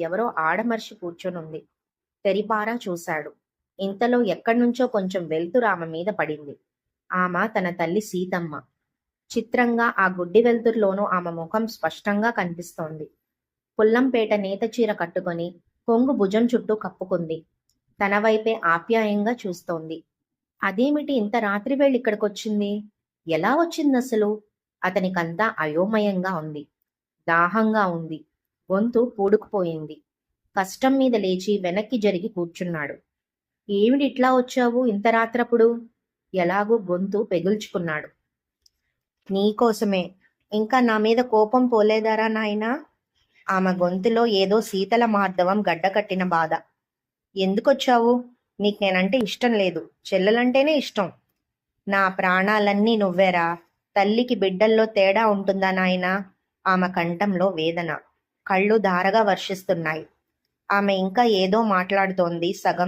ఎవరో ఆడమర్షి కూర్చొనుంది. తెరిపారా చూశాడు. ఇంతలో ఎక్కడ్నుంచో కొంచెం వెలుతురు ఆమె మీద పడింది. ఆమె తన తల్లి సీతమ్మ. చిత్రంగా ఆ గుడ్డి వెలుతురులోనూ ఆమె ముఖం స్పష్టంగా కనిపిస్తోంది. పుల్లంపేట నేతచీర కట్టుకొని, కొంగు భుజం చుట్టూ కప్పుకుంది. తన వైపే ఆప్యాయంగా చూస్తోంది. అదేమిటి ఇంత రాత్రివేళ ఇక్కడికొచ్చింది? ఎలా వచ్చింది అసలు అతనికంతా అయోమయంగా ఉంది. దాహంగా ఉంది. గొంతు పూడుకుపోయింది. కష్టం మీద లేచి వెనక్కి జరిగి కూర్చున్నాడు. ఏమిటిట్లా వచ్చావు ఇంత రాత్రప్పుడు? ఎలాగూ గొంతు పెగుల్చుకున్నాడు. నీకోసమే. ఇంకా నా మీద కోపం పోలేదారా నాయనా? ఆమె గొంతులో ఏదో శీతల మార్దవం గడ్డకట్టిన బాధ. ఎందుకొచ్చావు? నీకు నేనంటే ఇష్టం లేదు. చెల్లెలంటేనే ఇష్టం. నా ప్రాణాలన్నీ నువ్వేరా. తల్లికి బిడ్డల్లో తేడా ఉంటుందా నాయనా? ఆమె కంఠంలో వేదన. కళ్ళు ధారగా వర్షిస్తున్నాయి. ఆమె ఇంకా ఏదో మాట్లాడుతోంది సగం